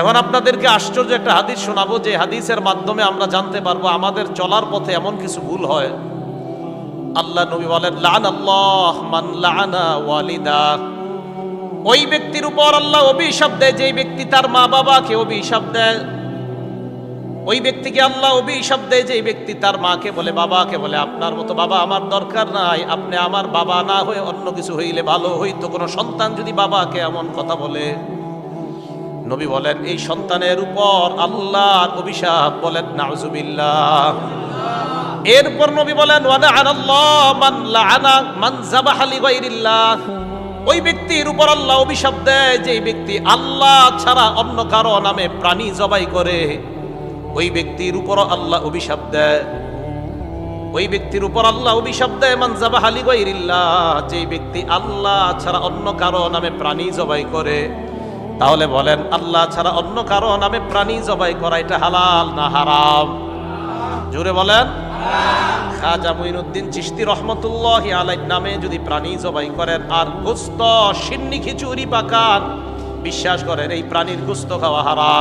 এখন আপনাদেরকে আশ্চর্য একটা হাদিস শোনাবো যে হাদিসের মাধ্যমে আমরা জানতে পারব আমাদের চলার পথে এমন কিছু ভুল হয়। আল্লাহ নবী বলেন, লান আল্লাহ মান লানা ওয়ালিদা। ওই ব্যক্তির উপর আল্লাহ অভিশাপ দেয়, যেই ব্যক্তি তার মা বাবাকে অভিশাপ দেয়। ওই ব্যক্তিকে আল্লাহ অভিশাপ দেয় যে ব্যক্তি তার মাকে বলে, বাবাকে বলে, আপনার মতো বাবা আমার দরকার নাই। আপনি আমার বাবা না হয়ে অন্য কিছু হইলে ভালো হইতো। কোনো সন্তান যদি বাবাকে এমন কথা বলে নবী বলেন, এই সন্তানের উপর আল্লাহর অভিশাপ বলেন, নাউজুবিল্লাহ। এরপর নবী বলেন ওয়ানা আনাল্লাহ মান লাআনা মান যাবাহা লিগাইরিল্লাহ। ওই ব্যক্তির উপর আল্লাহ অভিশাপ দেয় যে ব্যক্তি আল্লাহ ছাড়া অন্য কারও নামে প্রাণী জবাই করে। ওই ব্যক্তির উপর আল্লাহ অভিশাপ দেয়। ওই ব্যক্তির উপর আল্লাহ অভিশাপ দেয়, মান যাবাহা লিগাইরিল্লাহ। যে ব্যক্তি আল্লাহ ছাড়া অন্য কারও নামে প্রাণী জবাই করে। তাহলে বলেন, আল্লাহ ছাড়া অন্য কারও নামে প্রাণী জবাই করা এটা হালাল না হারাম? জোরে বলেন। খাজা মুইনুদ্দিন চিশতি রহমতুল্লাহ আলাই নামে যদি প্রাণী জবাই করেন, আর গোস্ত, সিন্নি খিচুড়ি পাকান, বিশ্বাস করেন এই প্রাণীর গোস্ত খাওয়া হারাম।